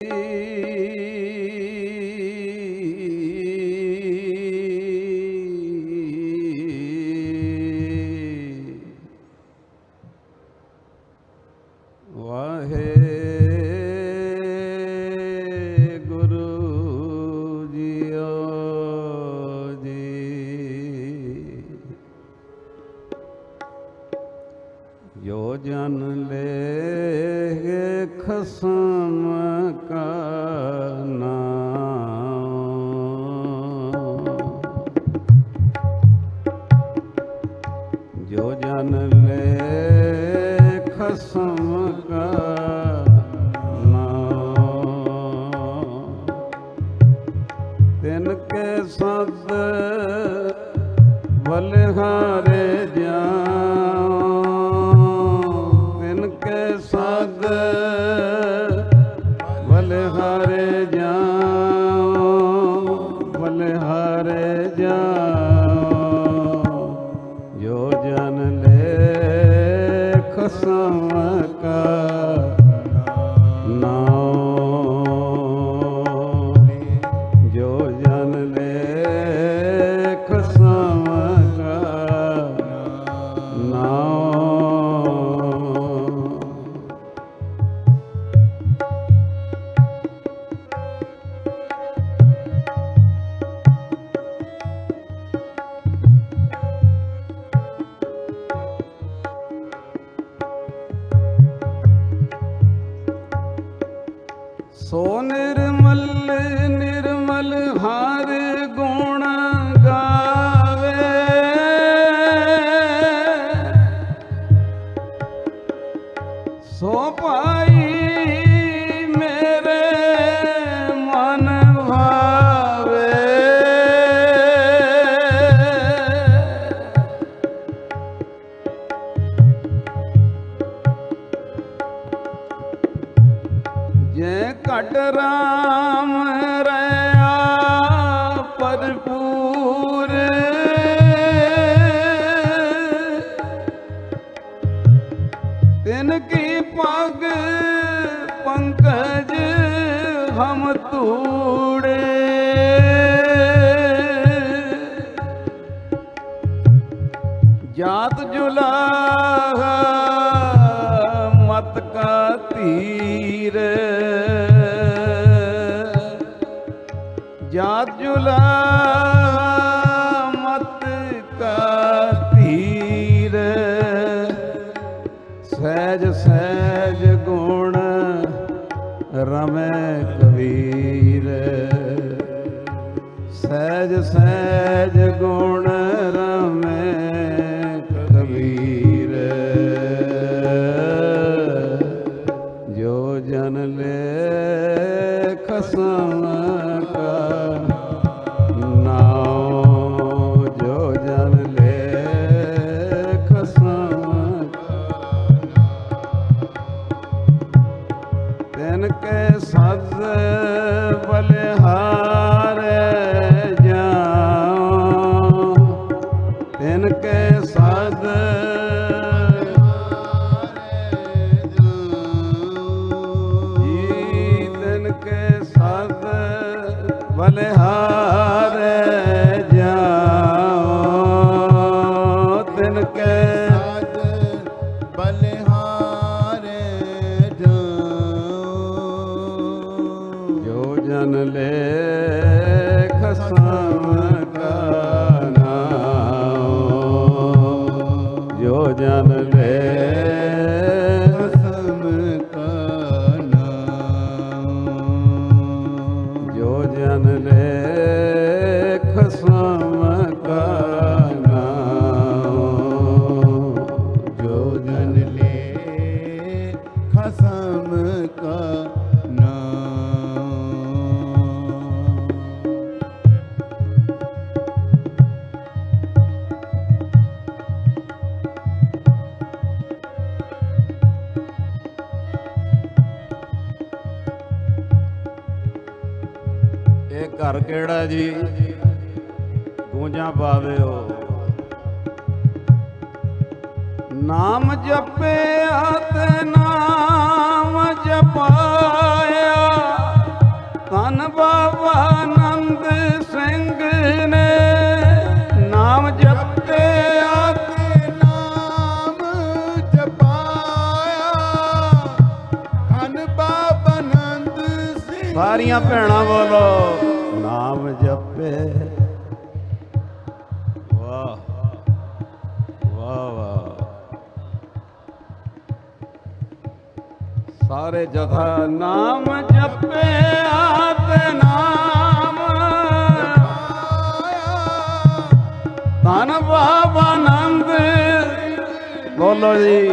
Oh. ਜਾਤ ਜੁਲਾ ਮਤ ਕਾ ਸਹਿਜ ਸਹਿਜ ਗੁਣ ਰਮੈ ਕਬੀਰ। ਸਹਿਜ ਸਹਿਜ ਗੁਣ ਘਰ ਕਿਹੜਾ ਜੀ? ਗੂੰਜਾਂ ਪਾਵਿਓ। ਨਾਮ ਜਪਿਆ ਤੇ ਨਾਮ ਜਪਾਇਆ। ਧੰਨ ਬਾਬਾ ਆਨੰਦ ਸਿੰਘ ਨੇ ਨਾਮ ਜਪਿਆ ਤੇ ਨਾਮ ਜਪਾਇਆ। ਧੰਨ ਬਾਬਾ ਨੰਦ ਸਿੰਘ ਸਾਰੀਆਂ ਭੈਣਾਂ ਬੋਲੋ ਸਾਰੇ ਜਥਾ ਨਾਮ ਜਪਿਆ ਤੇ ਨਾਮ। ਧੰਨ ਬਾਬਾ ਆਨੰਦ। ਬੋਲੋ ਜੀ।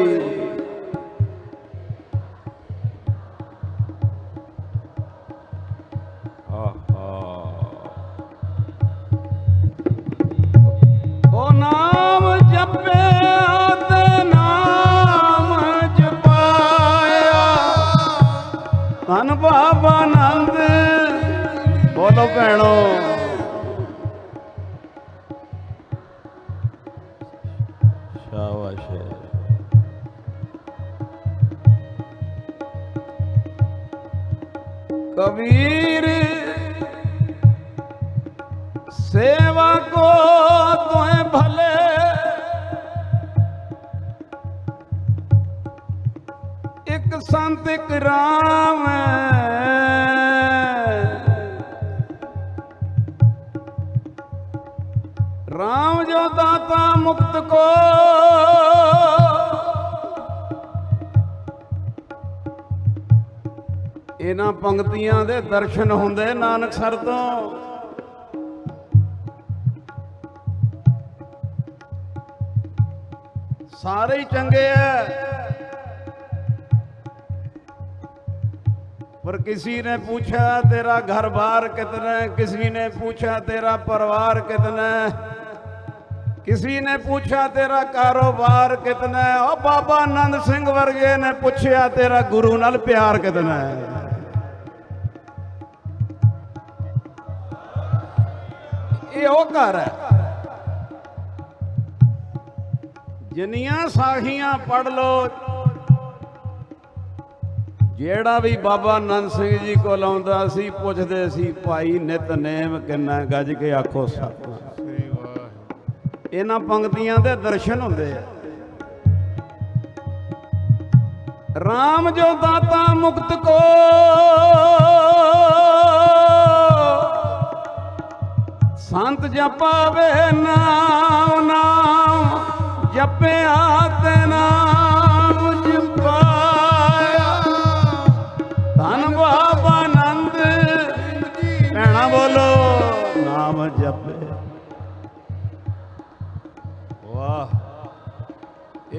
ਇੱਕ ਸੰਤ, ਇੱਕ ਰਾਮ ਰਾਮ ਜੋ ਦਾਤਾ ਮੁਕਤ ਕੋ, ਇਹਨਾਂ ਪੰਕਤੀਆਂ ਦੇ ਦਰਸ਼ਨ ਹੁੰਦੇ ਨਾਨਕ ਸਰ ਤੋਂ। ਸਾਰੇ ਚੰਗੇ ਐ। पर किसी ने पूछा तेरा घर बार कितना है किसी ने पूछा तेरा परिवार कितना है किसी ने पूछा तेरा कारोबार कितना है ओ बाबा आनंद सिंह वर्गे ने पूछा तेरा गुरु नाल प्यार कितना है ਇਹ ਉਹ ਘਰ ਹੈ ਜਿੰਨੀਆਂ ਸਾਖੀਆਂ ਪੜ ਲੋ ਜਿਹੜਾ ਵੀ ਬਾਬਾ ਆਨੰਦ ਸਿੰਘ ਜੀ ਕੋਲ ਆਉਂਦਾ ਸੀ ਪੁੱਛਦੇ ਸੀ ਭਾਈ ਨਿਤਨੇਮ ਕਿੰਨਾ ਗੱਜ ਕੇ ਆਖੋ ਸਤਿ ਇਹਨਾਂ ਪੰਕਤੀਆਂ ਦੇ ਦਰਸ਼ਨ ਹੁੰਦੇ ਆ। RAM ਜੋ ਦਾਤਾ ਮੁਕਤ ਕੋ ਸੰਤ ਜਪਾਵੇ ਨਾਮ ਨਾਮ ਜਪਿਆ ਤੇ ਨਾਮ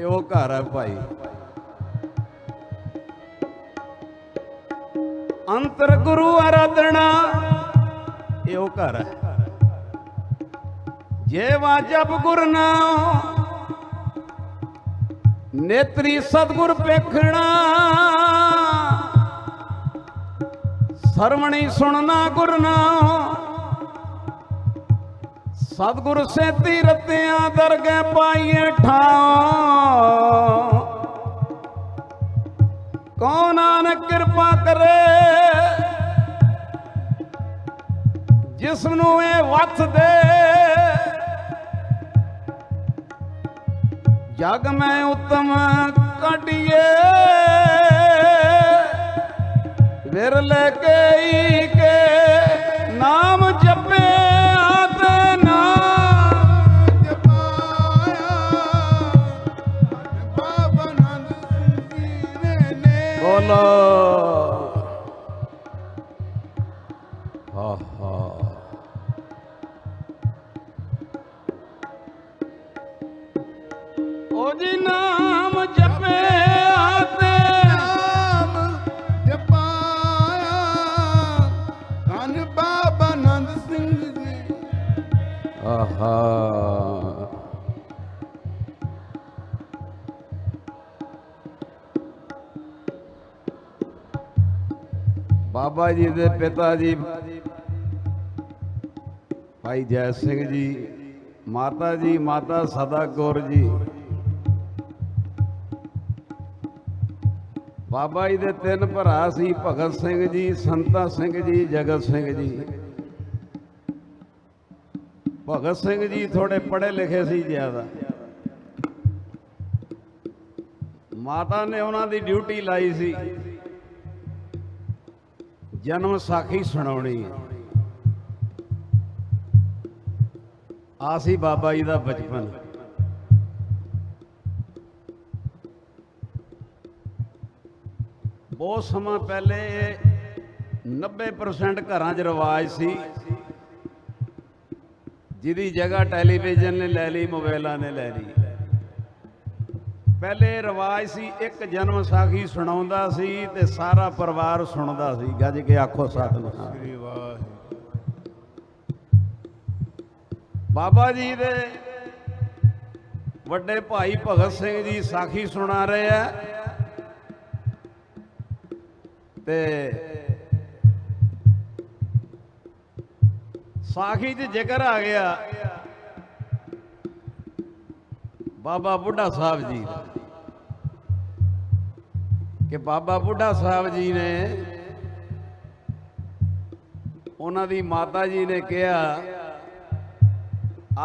ਉਹ ਘਰ ਹੈ ਭਾਈ। ਅੰਤਰ ਗੁਰੂ ਆਰਾਧਣਾ ਇਹ ਉਹ ਘਰ ਹੈ ਜੇ ਵਾਜਬ ਗੁਰ ਨਾਮ ਨੇਤਰੀ ਸਤਗੁਰ ਪੇਖਣਾ ਸਰਵਣੀ ਸੁਣਨਾ ਗੁਰਨਾਮ ਸਤਿਗੁਰ ਸੇਤੀ ਰਤਿਆਂ ਦਰਗਹਿ ਪਾਈਏ ਠਾਂ ਕੋ ਨਾਨਕ ਕਿਰਪਾ ਕਰੇ ਜਿਸ ਨੂੰ ਇਹ ਵਥ ਦੇ। ਜਗ ਮੈਂ ਉਤਮ ਕਾਢੀਏ, ਵਿਰਲੇ ਕੇ ਈ ਕੇ ਨਾਮ ਨੇ ਬਾਬਾ ਜੀ ਦੇ ਪਿਤਾ ਜੀ। ਭਾਈ ਜੈ ਸਿੰਘ ਜੀ, ਮਾਤਾ ਜੀ, ਮਾਤਾ ਸਦਾ ਕੌਰ ਜੀ। ਬਾਬਾ ਜੀ ਦੇ ਤਿੰਨ ਭਰਾ ਸੀ, ਭਗਤ ਸਿੰਘ ਜੀ, ਸੰਤਾ ਸਿੰਘ ਜੀ, ਜਗਤ ਸਿੰਘ ਜੀ। ਭਗਤ ਸਿੰਘ ਜੀ ਥੋੜੇ ਪੜ੍ਹੇ ਲਿਖੇ ਸੀ ਜ਼ਿਆਦਾ। ਮਾਤਾ ਨੇ ਉਹਨਾਂ ਦੀ ਡਿਊਟੀ ਲਾਈ ਸੀ। ਜਨਮ ਸਾਖੀ ਸੁਣਾਉਣੀ ਆ ਸੀ ਬਾਬਾ ਜੀ ਦਾ ਬਚਪਨ। ਬਹੁਤ ਸਮਾਂ ਪਹਿਲੇ 90% ਘਰਾਂ 'ਚ ਰਿਵਾਜ ਸੀ। ਜਿਹਦੀ ਜਗ੍ਹਾ ਟੈਲੀਵਿਜ਼ਨ ਨੇ ਲੈ ਲਈ ਮੋਬਾਈਲਾਂ ਨੇ ਲੈ ਲਈ। ਪਹਿਲੇ ਰਿਵਾਜ ਸੀ ਇੱਕ ਜਨਮ ਸਾਖੀ ਸੁਣਾਉਂਦਾ ਸੀ ਤੇ ਸਾਰਾ ਪਰਿਵਾਰ ਸੁਣਦਾ ਸੀ। ਗੱਜ ਕੇ ਆਖੋ ਸਤਿਨਾਮ ਸ੍ਰੀ ਵਾਹਿਗੁਰੂ। ਬਾਬਾ ਜੀ ਦੇ ਵੱਡੇ ਭਾਈ ਭਗਤ ਸਿੰਘ ਜੀ ਸਾਖੀ ਸੁਣਾ ਰਹੇ ਆ ਤੇ ਸਾਖੀ 'ਚ ਜ਼ਿਕਰ ਆ ਗਿਆ ਬਾਬਾ ਬੁੱਢਾ ਸਾਹਿਬ ਜੀ ਕਿ ਬਾਬਾ ਬੁੱਢਾ ਸਾਹਿਬ ਜੀ ਨੇ ਉਹਨਾਂ ਦੀ ਮਾਤਾ ਜੀ ਨੇ ਕਿਹਾ,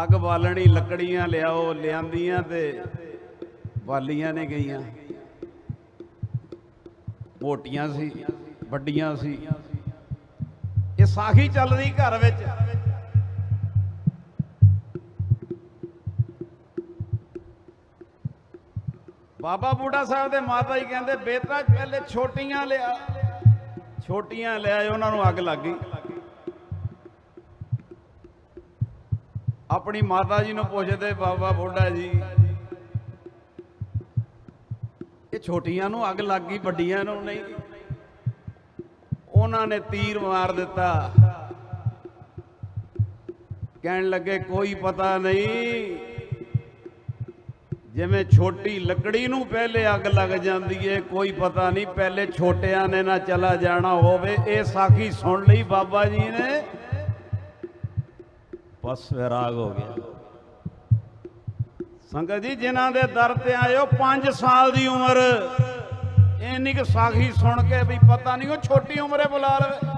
ਅੱਗ ਬਾਲਣੀ, ਲੱਕੜੀਆਂ ਲਿਆਓ, ਲਿਆਂਦੀਆਂ ਤੇ ਬਾਲੀਆਂ ਨੇ ਗਈਆਂ। ਮੋਟੀਆਂ ਸੀ, ਵੱਡੀਆਂ ਸੀ। ਇਹ ਸਾਖੀ ਚੱਲ ਰਹੀ ਘਰ ਵਿੱਚ। ਬਾਬਾ ਬੂਢਾ ਸਾਹਿਬ ਦੇ ਮਾਤਾ ਜੀ ਕਹਿੰਦੇ ਬੇਟਾ ਪਹਿਲੇ ਛੋਟੀਆਂ ਲਿਆ ਛੋਟੀਆਂ ਲਿਆਏ ਉਹਨਾਂ ਨੂੰ ਅੱਗ ਲੱਗ ਗਈ। ਆਪਣੀ ਮਾਤਾ ਜੀ ਨੂੰ ਪੁੱਛਦੇ, ਬਾਬਾ ਬੁੱਢਾ ਜੀ, ਇਹ ਛੋਟੀਆਂ ਨੂੰ ਅੱਗ ਲੱਗ ਗਈ, ਵੱਡੀਆਂ ਨੂੰ ਨਹੀਂ। ਉਹਨਾਂ ਨੇ ਤੀਰ ਮਾਰ ਦਿੱਤਾ। ਕਹਿਣ ਲੱਗੇ, ਕੋਈ ਪਤਾ ਨਹੀਂ ਜਿਵੇਂ ਛੋਟੀ ਲੱਕੜੀ ਨੂੰ ਪਹਿਲੇ ਅੱਗ ਲੱਗ ਜਾਂਦੀ ਏ, ਕੋਈ ਪਤਾ ਨਹੀਂ, ਪਹਿਲੇ ਛੋਟਿਆਂ ਨੇ ਨਾ ਚਲਾ ਜਾਣਾ ਹੋਵੇ, ਇਹ ਸਾਖੀ ਸੁਣ ਲਈ ਬਾਬਾ ਜੀ ਨੇ। ਬਸ ਵਿਰਾਗ ਹੋ ਗਿਆ। ਸੰਗਤ ਜੀ, ਜਿਨ੍ਹਾਂ ਦੇ ਦਰ ਤੇ ਆਇਓ 5 ਸਾਲ ਦੀ ਉਮਰ। ਇੰਨੀ ਕੁ ਸਾਖੀ ਸੁਣ ਕੇ ਵੀ ਪਤਾ ਨਹੀਂ ਉਹ ਛੋਟੀ ਉਮਰੇ ਬੁਲਾ ਲਵੇ।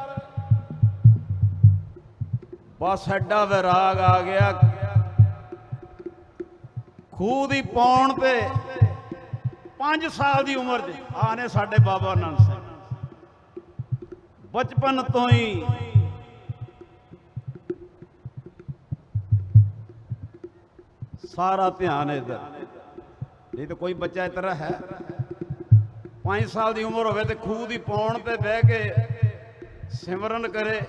ਬਸ ਐਡਾ ਵਿਰਾਗ ਆ ਗਿਆ। ਖੂਹ ਦੀ ਪੌਣ ਤੇ 5 ਸਾਲ ਦੀ ਉਮਰ 'ਚ ਆ ਨੇ ਸਾਡੇ ਬਾਬਾ ਆਨੰਦ ਸਿੰਘ। ਬਚਪਨ ਤੋਂ ਹੀ ਸਾਰਾ ਧਿਆਨ ਇਧਰ ਨਹੀਂ ਤਾਂ ਕੋਈ ਬੱਚਾ ਇਸ ਤਰ੍ਹਾਂ ਹੈ। 5 ਸਾਲ ਦੀ ਉਮਰ ਹੋਵੇ ਤੇ ਖੂਹ ਦੀ ਪੌਣ ਤੇ ਬਹਿ ਕੇ ਸਿਮਰਨ ਕਰੇ।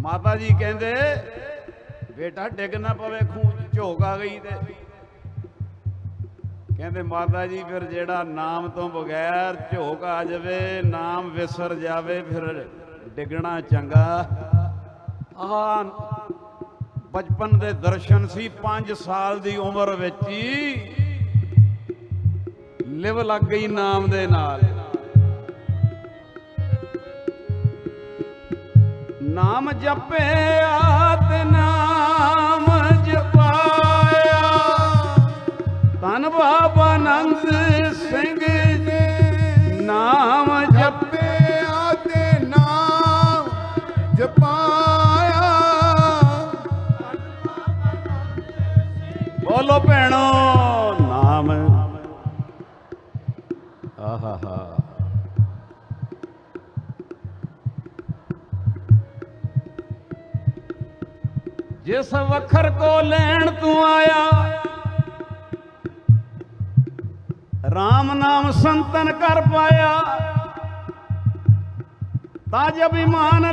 ਮਾਤਾ ਜੀ ਕਹਿੰਦੇ, ਬੇਟਾ ਡਿੱਗ ਨਾ ਪਵੇ ਖੂਹ ਝੋਕ ਆ ਗਈ ਤੇ ਕਹਿੰਦੇ ਮਾਤਾ ਜੀ, ਫਿਰ ਜਿਹੜਾ ਨਾਮ ਤੋਂ ਬਗੈਰ ਝੋਕ ਆ ਜਾਵੇ, ਨਾਮ ਵਿਸਰ ਜਾਵੇ, ਫਿਰ ਡਿੱਗਣਾ ਚੰਗਾ। ਆਹ ਬਚਪਨ ਦੇ ਦਰਸ਼ਨ ਸੀ 5 ਸਾਲ ਦੀ ਉਮਰ ਵਿੱਚ ਹੀ ਲਿਵ ਲੱਗ ਗਈ ਨਾਮ ਦੇ ਨਾਲ। ਨਾਮ ਜਪਿਆ ਤੇ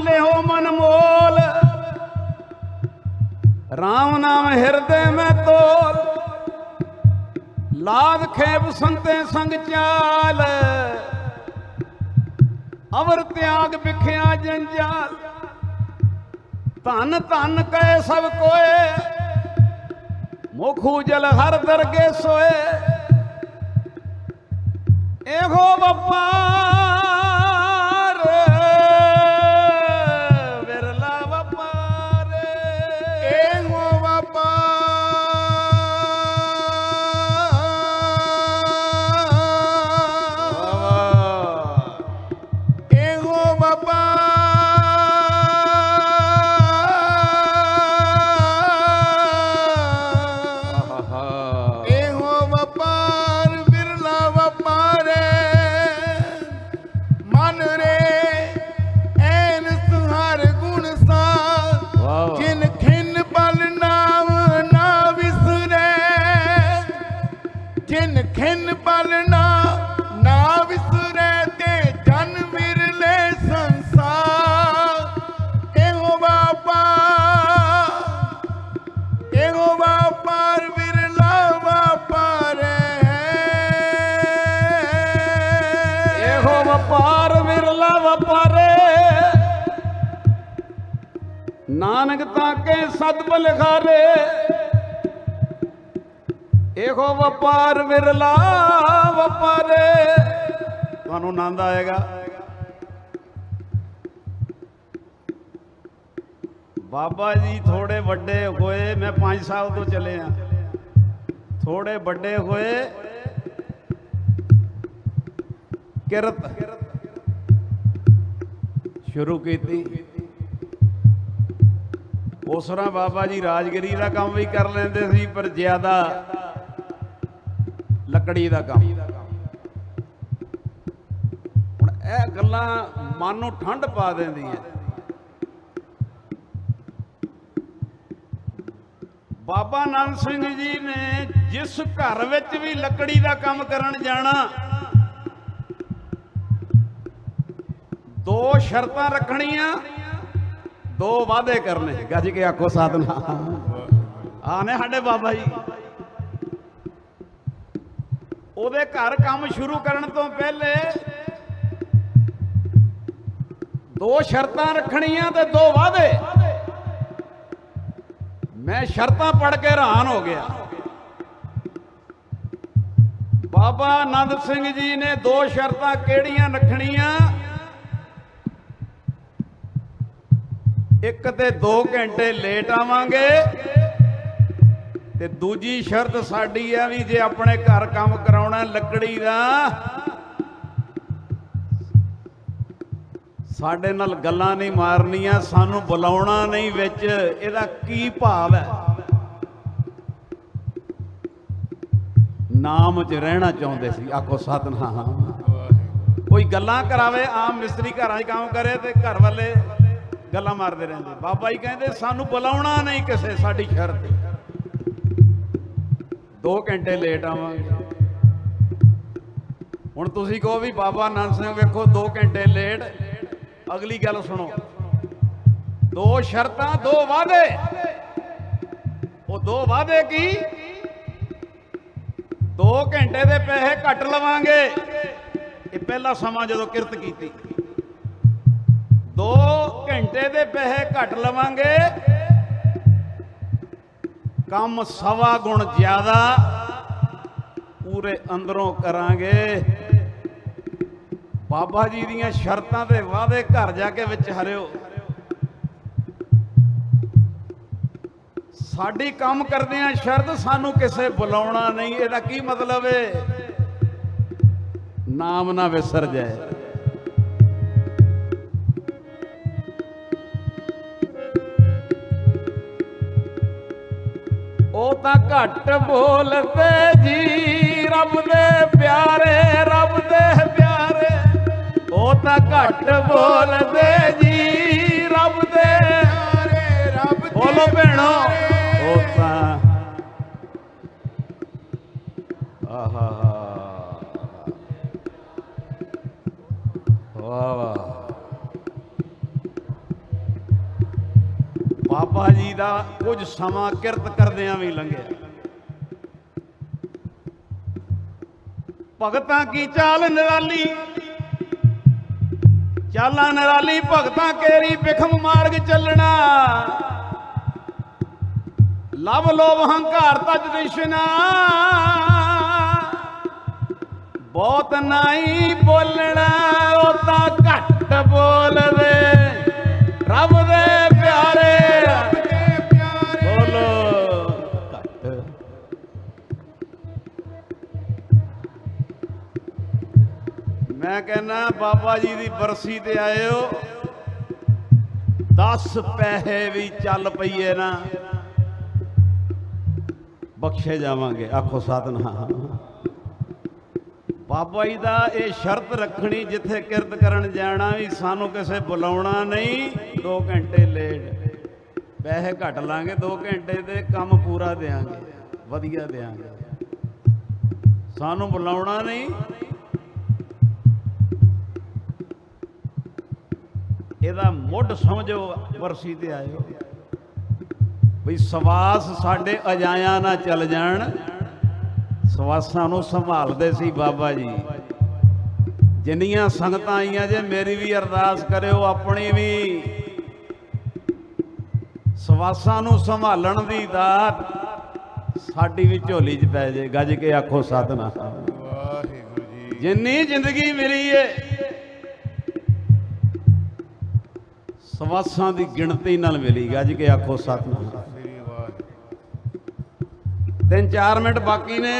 ਲਿਓ ਮਨ ਮੋਲ। RAM ਨਾਮ ਹਿਰਦੇ ਮੈਂ ਤੋਲ। ਲਾਦ ਖੇਬ ਸੰਤੇ ਸੰਗ ਚਾਲ। ਅਵਰ ਤਿਆਗ ਵਿਖਿਆ ਜੰਜਾਲ। ਧਨ ਧਨ ਕੈ ਸਭ ਕੋਏ। ਮੁਖੂ ਜਲ ਹਰ ਦਰਗੇ ਸੋਏ। ਇਹੋ ਵਪਾਰ ਨਾਨਕ ਤਾਂ ਕੇ ਸਤ ਬਲਖਾਰੇ ਇਹੋ ਵਪਾਰ ਵਿਰਲਾ ਵਪਾਰੇ। ਤੁਹਾਨੂੰ ਆਨੰਦ ਆਏਗਾ। ਬਾਬਾ ਜੀ ਥੋੜੇ ਵੱਡੇ ਹੋਏ, ਮੈਂ 5 ਸਾਲ ਤੋਂ ਚੱਲੇ ਆ। ਥੋੜੇ ਵੱਡੇ ਹੋਏ, ਕਿਰਤ। ਸ਼ੁਰੂ ਕੀਤੀ। ਉਸ ਤਰ੍ਹਾਂ ਬਾਬਾ ਜੀ ਰਾਜਗਰੀ ਦਾ ਕੰਮ ਵੀ ਕਰ ਲੈਂਦੇ ਸੀ, ਪਰ ਜ਼ਿਆਦਾ ਲੱਕੜੀ ਦਾ ਕੰਮ। ਹੁਣ ਇਹ ਗੱਲਾਂ ਮਨ ਨੂੰ ਠੰਡ ਪਾ ਦਿੰਦੀਆਂ। ਬਾਬਾ ਨਾਨਕ ਸਿੰਘ ਜੀ ਨੇ ਜਿਸ ਘਰ ਵਿੱਚ ਵੀ ਲੱਕੜੀ ਦਾ ਕੰਮ ਕਰਨ ਜਾਣਾ, ਦੋ ਸ਼ਰਤਾਂ ਰੱਖਣੀਆਂ। ਦੋ ਵਾਅਦੇ ਕਰਨੇ ਗੱਜ ਕੇ ਆਖੋ ਸਾਧਨਾ। ਆਨੇ ਸਾਡੇ ਬਾਬਾ ਜੀ। ਉਹਦੇ ਘਰ ਕੰਮ ਸ਼ੁਰੂ ਕਰਨ ਤੋਂ ਪਹਿਲੇ ਦੋ ਸ਼ਰਤਾਂ ਰੱਖਣੀਆਂ ਤੇ ਦੋ ਵਾਅਦੇ। ਮੈਂ ਸ਼ਰਤਾਂ ਪੜ ਕੇ ਹੈਰਾਨ ਹੋ ਗਿਆ। ਬਾਬਾ ਆਨੰਦ ਸਿੰਘ ਜੀ ਨੇ ਦੋ ਸ਼ਰਤਾਂ ਕਿਹੜੀਆਂ ਰੱਖਣੀਆਂ? ਇੱਕ ਤੇ 2 ਘੰਟੇ ਲੇਟ ਆਵਾਂਗੇ ਤੇ ਦੂਜੀ ਸ਼ਰਤ ਸਾਡੀ ਹੈ ਵੀ ਜੇ ਆਪਣੇ ਘਰ ਕੰਮ ਕਰਾਉਣਾ ਲੱਕੜੀ ਦਾ, ਸਾਡੇ ਨਾਲ ਗੱਲਾਂ ਨਹੀਂ ਮਾਰਨੀਆਂ, ਸਾਨੂੰ ਬੁਲਾਉਣਾ ਨਹੀਂ ਵਿੱਚ, ਇਹਦਾ ਕੀ ਭਾਵ ਹੈ? ਨਾਮ 'ਚ ਰਹਿਣਾ ਚਾਹੁੰਦੇ ਸੀ, ਆਖੋ ਸਤਨਾਮ। ਕੋਈ ਗੱਲਾਂ ਕਰਾਵੇ, ਆਮ ਮਿਸਤਰੀ ਘਰਾਂ 'ਚ ਕੰਮ ਕਰੇ ਤੇ ਘਰ ਵਾਲੇ ਗੱਲਾਂ ਮਾਰਦੇ ਰਹਿੰਦੇ। ਬਾਬਾ ਜੀ ਕਹਿੰਦੇ, ਸਾਨੂੰ ਬੁਲਾਉਣਾ ਨਹੀਂ ਕਿਸੇ ਸਾਡੀ ਸ਼ਰਤ 2 ਘੰਟੇ ਲੇਟ ਆਵਾਂਗੇ। ਹੁਣ ਤੁਸੀਂ ਕਹੋ ਵੀ ਬਾਬਾ ਨਾਨਕ ਸਿੰਘ, ਵੇਖੋ 2 ਘੰਟੇ ਲੇਟ ਅਗਲੀ ਗੱਲ ਸੁਣੋ। ਦੋ ਸ਼ਰਤਾਂ, ਦੋ ਵਾਅਦੇ। ਉਹ ਦੋ ਵਾਅਦੇ ਕੀ? 2 ਘੰਟੇ ਦੇ ਪੈਸੇ ਘੱਟ ਲਵਾਂਗੇ। ਇਹ ਪਹਿਲਾ ਸਮਾਂ ਜਦੋਂ ਕਿਰਤ ਕੀਤੀ। 2 ਘੰਟੇ ਦੇ ਪੈਸੇ ਘੱਟ ਲਵਾਂਗੇ। ਕੰਮ ਸਵਾ ਗੁਣ ਜ਼ਿਆਦਾ, ਪੂਰੇ ਅੰਦਰੋਂ ਕਰਾਂਗੇ। ਬਾਬਾ ਜੀ ਦੀਆਂ ਸ਼ਰਤਾਂ ਤੇ ਵਾਅਦੇ ਘਰ ਜਾ ਕੇ ਵਿੱਚ ਹਰਿਓ। ਸਾਡੀ ਕੰਮ ਕਰਦਿਆਂ ਸ਼ਰਤ ਸਾਨੂੰ ਕਿਸੇ ਬੁਲਾਉਣਾ ਨਹੀਂ, ਇਹਦਾ ਕੀ ਮਤਲਬ ਏ? ਨਾਮ ਨਾ ਵਿਸਰ ਜਾਏ। ਘੱਟ ਬੋਲਦੇ ਜੀ। ਰੱਬ ਦੇ ਪਿਆਰੇ ਰੱਬ ਦੇ ਪਿਆਰੇ। ਉਹ ਤਾਂ ਘੱਟ ਬੋਲਦੇ ਜੀ। ਰੱਬ ਦੇ ਪਿਆਰੇ ਰੱਬ ਦੇ ਬੋਲੋ ਭੈਣੋ। ਉਹ ਤਾਂ ਆਹਾ। ਵਾਹ ਵਾਹ। ਬਾਬਾ ਜੀ ਦਾ ਕੁਝ ਸਮਾਂ ਕਿਰਤ ਕਰਦਿਆਂ ਵੀ ਲੰਘਿਆ। ਭਗਤਾਂ ਕੀ ਚਾਲ ਨਿਰਾਲੀ? ਚਾਲਾਂ ਨਿਰਾਲੀ, ਭਗਤਾਂ ਕੇਰੀ ਬਿਖਮ ਮਾਰਗ ਚੱਲਣਾ। ਲਵ ਲੋਭ ਹੰਕਾਰ ਤਜ ਰਿਸ਼ਨਾ ਬਹੁਤ ਨਹੀਂ ਬੋਲਣਾ, ਉਹ ਤਾਂ ਘੱਟ ਬੋਲਦੇ ਰੱਬ ਮੈਂ ਕਹਿੰਨਾ ਬਾਬਾ ਜੀ ਦੀ ਬਰਸੀ ਤੇ ਆਇਓ। 10 ਪੈਸੇ ਵੀ ਚੱਲ ਪਈਏ ਨਾ। ਬਖਸ਼ੇ ਜਾਵਾਂਗੇ, ਆਖੋ ਸਤਨਾਮ ਬਾਬਾ ਜੀ ਦਾ ਇਹ ਸ਼ਰਤ ਰੱਖਣੀ ਜਿੱਥੇ ਕਿਰਤ ਕਰਨ ਜਾਣਾ ਵੀ ਸਾਨੂੰ ਕਿਸੇ ਬੁਲਾਉਣਾ ਨਹੀਂ 2 ਘੰਟੇ ਲੇਟ ਪੈਸੇ ਘੱਟ ਲਾਂਗੇ 2 ਘੰਟੇ ਤੇ ਕੰਮ ਪੂਰਾ ਦੇਾਂਗੇ ਵਧੀਆ ਦੇਾਂਗੇ ਸਾਨੂੰ ਬੁਲਾਉਣਾ ਨਹੀਂ ਇਹਦਾ ਮੁੱਢ ਸਮਝੋ ਵਰਸੀ ਤੇ ਆਇਓ। ਵੀ ਸਵਾਸ ਸਾਡੇ ਅਜਾਇਆਂ ਨਾ ਚੱਲ ਜਾਣ। ਸਵਾਸਾਂ ਨੂੰ ਸੰਭਾਲਦੇ ਸੀ ਬਾਬਾ ਜੀ। ਜਿੰਨੀਆਂ ਸੰਗਤਾਂ ਆਈਆਂ ਜੇ ਮੇਰੀ ਵੀ ਅਰਦਾਸ ਕਰਿਓ ਆਪਣੀ ਵੀ। ਸਵਾਸਾਂ ਨੂੰ ਸੰਭਾਲਣ ਦੀ ਦਾਤ ਸਾਡੀ ਵੀ ਝੋਲੀ 'ਚ ਪੈ ਜੇ ਗੱਜ ਕੇ ਆਖੋ ਸਤਨਾਮ। ਵਾਹਿਗੁਰੂ ਜੀ। ਜਿੰਨੀ ਜ਼ਿੰਦਗੀ ਮਿਲੀ ਏ ਸਵਾਸਾਂ ਦੀ ਗਿਣਤੀ ਨਾਲ ਮਿਲੀ ਗੱਜ ਕੇ ਆਖੋ ਸਤਨਾਮ। ਤਿੰਨ ਚਾਰ ਮਿੰਟ ਬਾਕੀ ਨੇ।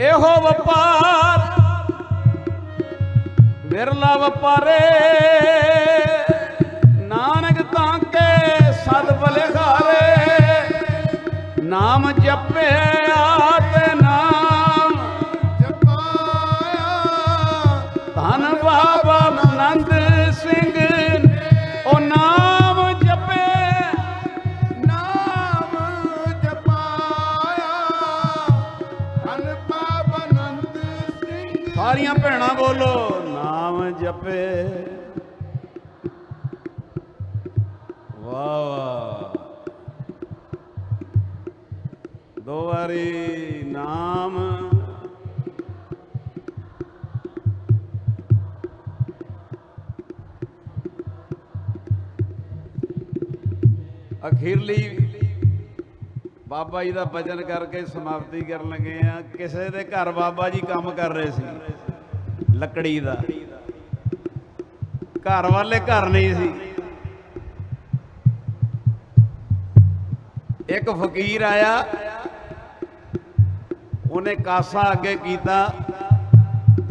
ਇਹੋ ਵਪਾਰ ਵਿਰਲਾ ਵਪਾਰੇ। ਨਾਨਕ ਤਾਂ ਕੇ ਸਦ ਬਲਿਹਾਰੇ। ਨਾਮ ਜਪਿਆ ਸਾਰੀਆਂ ਭੈਣਾਂ ਬੋਲੋ। ਨਾਮ ਜਪੇ। ਵਾਹ ਵਾਹ। ਦੋ ਵਾਰੀ ਨਾਮ। ਅਖੀਰਲੀ ਬਾਬਾ ਜੀ ਦਾ ਭਜਨ ਕਰਕੇ ਸਮਾਪਤੀ ਕਰਨ ਲੱਗੇ ਆ। ਕਿਸੇ ਦੇ ਘਰ ਬਾਬਾ ਜੀ ਕੰਮ ਕਰ ਰਹੇ ਸੀ। ਲੱਕੜੀ ਦਾ। ਘਰ ਵਾਲੇ ਘਰ ਨਹੀਂ ਸੀ। ਇੱਕ ਫਕੀਰ ਆਇਆ। ਉਹਨੇ ਕਾਸਾ ਅੱਗੇ ਕੀਤਾ।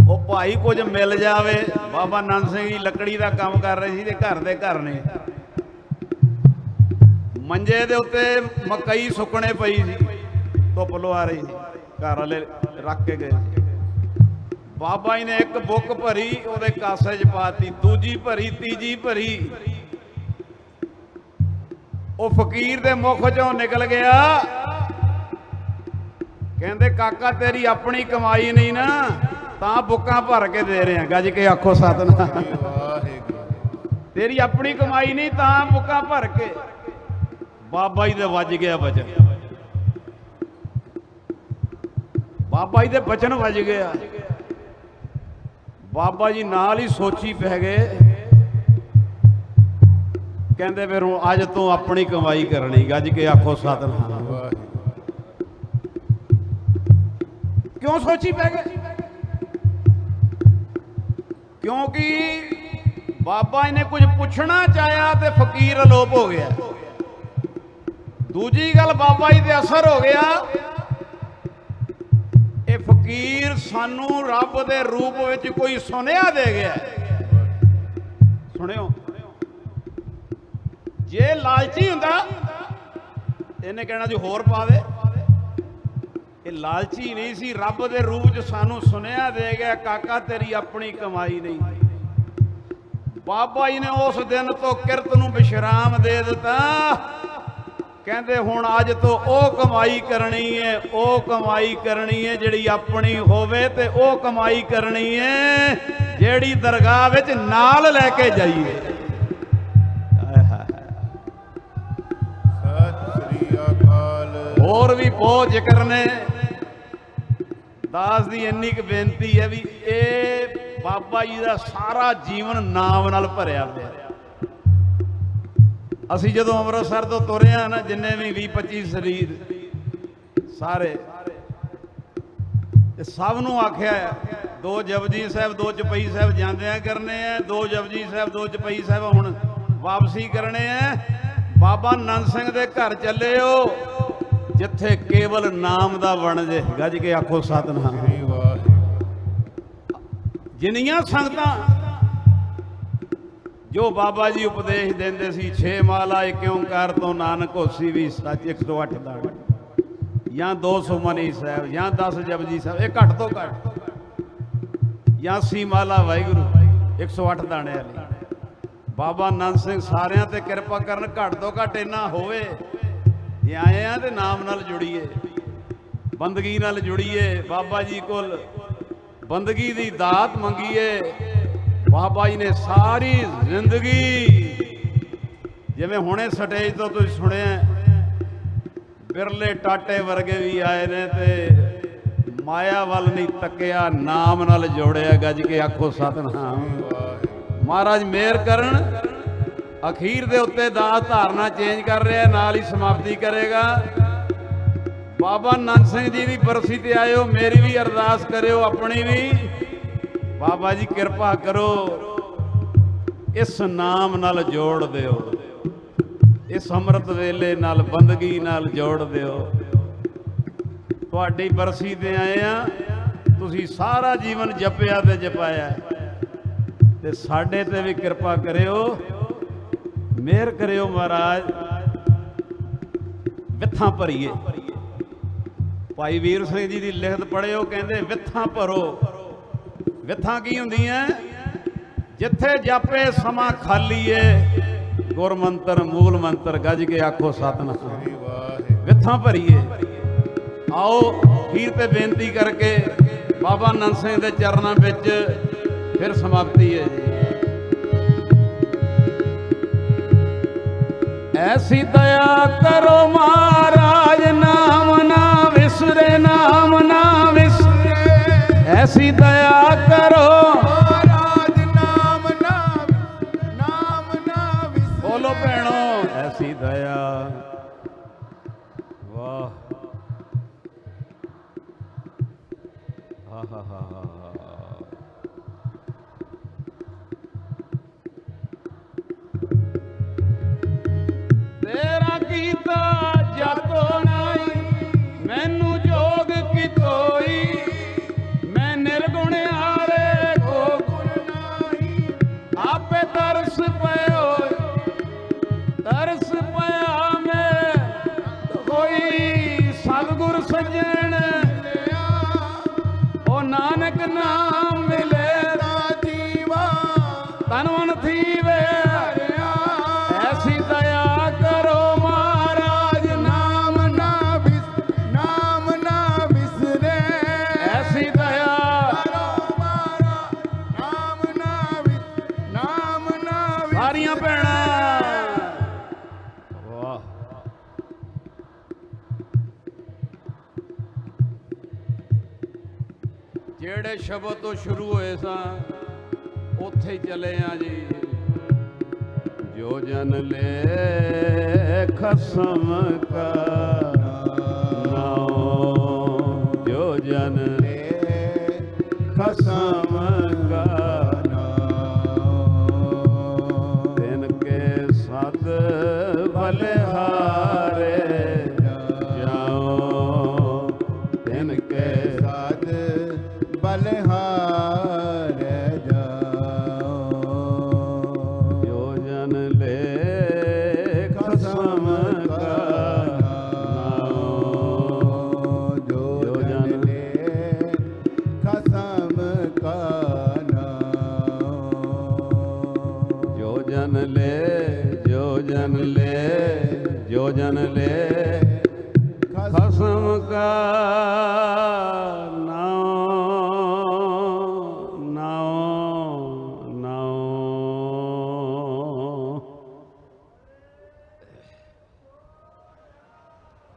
ਉਹ ਭਾਈ ਕੁਝ ਮਿਲ ਜਾਵੇ। ਬਾਬਾ ਨੰਦ ਸਿੰਘ ਜੀ ਲੱਕੜੀ ਦਾ ਕੰਮ ਕਰ ਰਹੇ ਸੀ ਤੇ ਘਰ ਦੇ ਘਰ ਨੇ। ਮੰਜੇ ਦੇ ਉੱਤੇ ਮਕਈ ਸੁੱਕਣੇ ਪਈ ਸੀ। ਧੁੱਪ ਲਵਾ ਰਹੀ ਸੀ। ਘਰ ਵਾਲੇ ਰੱਖ ਕੇ ਗਏ ਬਾਬਾ ਜੀ ਨੇ ਇੱਕ ਬੁੱਕ ਭਰੀ, ਉਹਦੇ ਕਾਸੇ 'ਚ ਪਾਤੀ, ਦੂਜੀ ਭਰੀ, ਤੀਜੀ ਭਰੀ। ਉਹ ਫਕੀਰ ਦੇ ਮੁਖ 'ਚੋਂ ਨਿਕਲ ਗਿਆ। ਕਹਿੰਦੇ, ਕਾਕਾ, ਤੇਰੀ ਆਪਣੀ ਕਮਾਈ ਨਹੀਂ ਨਾ, ਤਾਂ ਬੁੱਕਾਂ ਭਰ ਕੇ ਦੇ ਰਹੇ ਆ ਗੱਜ ਕੇ ਆਖੋ, ਸਤਨਾਮ। ਤੇਰੀ ਆਪਣੀ ਕਮਾਈ ਨਹੀਂ, ਤਾਂ ਬੁੱਕਾਂ ਭਰ ਕੇ। ਬਾਬਾ ਜੀ ਦੇ ਵੱਜ ਗਿਆ ਬਚਨ ਬਾਬਾ ਜੀ ਦੇ ਬਚਨ ਵੱਜ ਗਿਆ। ਬਾਬਾ ਜੀ ਨਾਲ ਹੀ ਸੋਚੀ ਪੈ ਗਏ। ਕਹਿੰਦੇ ਫਿਰ ਹੁਣ ਅੱਜ ਤੋਂ ਆਪਣੀ ਕਮਾਈ ਕਰਨੀ ਗੱਜ ਕੇ ਆਖੋ ਸਤਨਾਮ। ਕਿਉਂ ਸੋਚੀ ਪੈ ਗਏ? ਕਿਉਂਕਿ ਬਾਬਾ ਜੀ ਨੇ ਕੁਝ ਪੁੱਛਣਾ ਚਾਹਿਆ ਤੇ ਫਕੀਰ ਅਲੋਪ ਹੋ ਗਿਆ। ਦੂਜੀ ਗੱਲ ਬਾਬਾ ਜੀ ਤੇ ਅਸਰ ਹੋ ਗਿਆ। ਫਕੀਰ ਸਾਨੂੰ ਰੱਬ ਦੇ ਰੂਪ ਵਿੱਚ ਕੋਈ ਸੁਨੇਹਾ ਦੇ ਗਿਆ ਸੁਣਿਓ। ਜੇ ਲਾਲਚੀ ਹੁੰਦਾ, ਇਹਨੇ ਕਹਿਣਾ ਜੀ ਹੋਰ ਪਾਵੇ। ਇਹ ਲਾਲਚੀ ਨਹੀਂ ਸੀ, ਰੱਬ ਦੇ ਰੂਪ 'ਚ ਸਾਨੂੰ ਸੁਨੇਹਾ ਦੇ ਗਿਆ, ਕਾਕਾ ਤੇਰੀ ਆਪਣੀ ਕਮਾਈ ਨਹੀਂ। ਬਾਬਾ ਜੀ ਨੇ ਉਸ ਦਿਨ ਤੋਂ ਕਿਰਤ ਨੂੰ ਵਿਸ਼ਰਾਮ ਦੇ ਦਿੱਤਾ। ਕਹਿੰਦੇ ਹੁਣ ਅੱਜ ਤੋਂ ਉਹ ਕਮਾਈ ਕਰਨੀ ਹੈ, ਉਹ ਕਮਾਈ ਕਰਨੀ ਹੈ ਜਿਹੜੀ ਆਪਣੀ ਹੋਵੇ ਤੇ ਉਹ ਕਮਾਈ ਕਰਨੀ ਹੈ ਜਿਹੜੀ ਦਰਗਾਹ ਵਿੱਚ ਨਾਲ ਲੈ ਕੇ ਜਾਈਏ। ਸਤਿ ਸ੍ਰੀ ਅਕਾਲ ਹੋਰ ਵੀ ਬਹੁਤ ਜ਼ਿਕਰ ਨੇ। ਦਾਸ ਦੀ ਇੰਨੀ ਕੁ ਬੇਨਤੀ ਹੈ ਵੀ ਇਹ ਬਾਬਾ ਜੀ ਦਾ ਸਾਰਾ ਜੀਵਨ ਨਾਮ ਨਾਲ ਭਰਿਆ ਹੋਇਆ ਅਸੀਂ ਜਦੋਂ ਅੰਮ੍ਰਿਤਸਰ ਤੋਂ ਤੁਰੇ ਆ ਨਾ ਜਿੰਨੇ ਵੀ 20 25 ਸਰੀਰ ਸਾਰੇ। ਤੇ ਸਭ ਨੂੰ ਆਖਿਆ ਹੈ, ਦੋ ਜਪਜੀ ਸਾਹਿਬ ਦੋ ਚਪਈ ਸਾਹਿਬ ਜਾਂਦਿਆਂ ਕਰਨੇ ਆ ਦੋ ਜਪਜੀ ਸਾਹਿਬ ਦੋ ਚਪਈ ਸਾਹਿਬ ਹੁਣ ਵਾਪਸੀ ਕਰਨੇ ਆ। ਬਾਬਾ ਨੰਦ ਸਿੰਘ ਦੇ ਘਰ ਚੱਲਿਓ ਜਿੱਥੇ ਕੇਵਲ ਨਾਮ ਦਾ ਬਣ ਜੇ ਗੱਜ ਕੇ ਆਖੋ ਸਤਨਾਮ। ਜਿੰਨੀਆਂ ਸੰਗਤਾਂ ਜੋ ਬਾਬਾ ਜੀ ਉਪਦੇਸ਼ ਦਿੰਦੇ ਸੀ, ਛੇ ਮਾਲਾ ਇੱਕ ਓੰਕਾਰ ਤੋਂ ਨਾਨਕ ਹੋਸੀ ਵੀ ਸੱਚ 108 ਦਾ ਜਾਂ 200 ਮਨੀ ਸਾਹਿਬ, ਜਾਂ 10 ਜਪਜੀ ਸਾਹਿਬ, ਇਹ ਘੱਟ ਤੋਂ ਘੱਟ। ਜਾਂ ਸੀ ਮਾਲਾ ਵਾਹਿਗੁਰੂ 108 ਦਾਣੇ ਵਾਲੀ ਬਾਬਾ ਨੰਦ ਸਿੰਘ ਸਾਰਿਆਂ ਤੇ ਕਿਰਪਾ ਕਰਨ, ਘੱਟ ਤੋਂ ਘੱਟ ਇੰਨਾ ਹੋਵੇ ਜੇ ਆਏ ਆ ਤੇ ਨਾਮ ਨਾਲ ਜੁੜੀਏ, ਬੰਦਗੀ ਨਾਲ ਜੁੜੀਏ। ਬਾਬਾ ਜੀ ਕੋਲ ਬੰਦਗੀ ਦੀ ਦਾਤ ਮੰਗੀਏ ਬਾਬਾ ਜੀ ਨੇ ਸਾਰੀ ਜ਼ਿੰਦਗੀ ਜਿਵੇਂ ਹੁਣੇ ਸਟੇਜ ਤੋਂ ਤੁਸੀਂ ਸੁਣਿਆ ਬਿਰਲੇ ਟਾਟੇ ਵਰਗੇ ਵੀ ਆਏ ਨੇ ਤੇ ਮਾਇਆ ਵੱਲ ਨਹੀਂ ਤੱਕਿਆ, ਨਾਮ ਨਾਲ ਜੋੜਿਆ ਗੱਜ ਕੇ ਆਖੋ ਸਤਨਾਮ। ਮਹਾਰਾਜ ਮਿਹਰ ਕਰਨ, ਅਖੀਰ ਦੇ ਉੱਤੇ ਦਾਸ ਧਾਰਨਾ ਚੇਂਜ ਕਰ ਰਿਹਾ, ਨਾਲ ਹੀ ਸਮਾਪਤੀ ਕਰੇਗਾ। ਬਾਬਾ ਨੰਦ ਸਿੰਘ ਜੀ ਦੀ ਬਰਸੀ ਤੇ ਆਇਓ, ਮੇਰੀ ਵੀ ਅਰਦਾਸ ਕਰਿਓ, ਆਪਣੀ ਵੀ। ਬਾਬਾ ਜੀ, ਕਿਰਪਾ ਕਰੋ। ਇਸ ਨਾਮ ਨਾਲ ਜੋੜ ਦਿਓ। ਇਸ ਅੰਮ੍ਰਿਤ ਵੇਲੇ ਨਾਲ, ਬੰਦਗੀ ਨਾਲ ਜੋੜ ਦਿਓ। ਤੁਹਾਡੀ ਬਰਸੀ ਤੇ ਆਏ ਆ। ਤੁਸੀਂ ਸਾਰਾ ਜੀਵਨ ਜਪਿਆ ਤੇ ਜਪਾਇਆ। ਤੇ ਸਾਡੇ ਤੇ ਵੀ ਕਿਰਪਾ ਕਰਿਓ। ਮਿਹਰ ਕਰਿਓ ਮਹਾਰਾਜ। ਵਿਥਾਂ ਭਰੀਏ। ਭਾਈ ਵੀਰ ਸਿੰਘ ਜੀ ਦੀ ਲਿਖਤ ਪੜਿਓ ਕਹਿੰਦੇ ਵਿਥਾਂ ਭਰੋ। ਵਿਥਾਂ ਕੀ ਹੁੰਦੀਆਂ? ਜਿੱਥੇ ਜਾਪੇ ਸਮਾਂ ਖਾਲੀ ਏ ਗੁਰ ਮੰਤਰ ਮੂਲ ਮੰਤਰ ਗੱਜ ਕੇ ਆਖੋ ਸਤਨਾਮ। ਵਿਥਾਂ ਭਰੀਏ। ਆਓ ਖੀਰ ਤੇ ਬੇਨਤੀ ਕਰਕੇ ਬਾਬਾ ਨੰਦ ਸਿੰਘ ਦੇ ਚਰਨਾਂ ਵਿੱਚ ਫਿਰ ਸਮਾਪਤੀ ਹੈ ਜੀ। ਐਸੀ ਦਇਆ ਕਰੋ ਮਹਾਰਾਜ, ਨਾਮ ਨਾ ਵਿਸਰੇ, ਨਾਮ ਨਾ ਵਿਸਰੇ। ਐਸੀ ਦਇਆ ਸਤਿਗੁਰ ਸੱਜਣ ਉਹ ਨਾਨਕ ਨਾਮ ਸ਼ਬਦ ਤੋਂ ਸ਼ੁਰੂ ਹੋਏ ਸਾਂ, ਉੱਥੇ ਹੀ ਚਲੇ ਆ ਜੀ। ਜੋ ਜਨ ਲੈ ਖਸਮ ਕਾ ਨਾਮ ਜੋ ਜਨ ਖਸਮ ਕਾ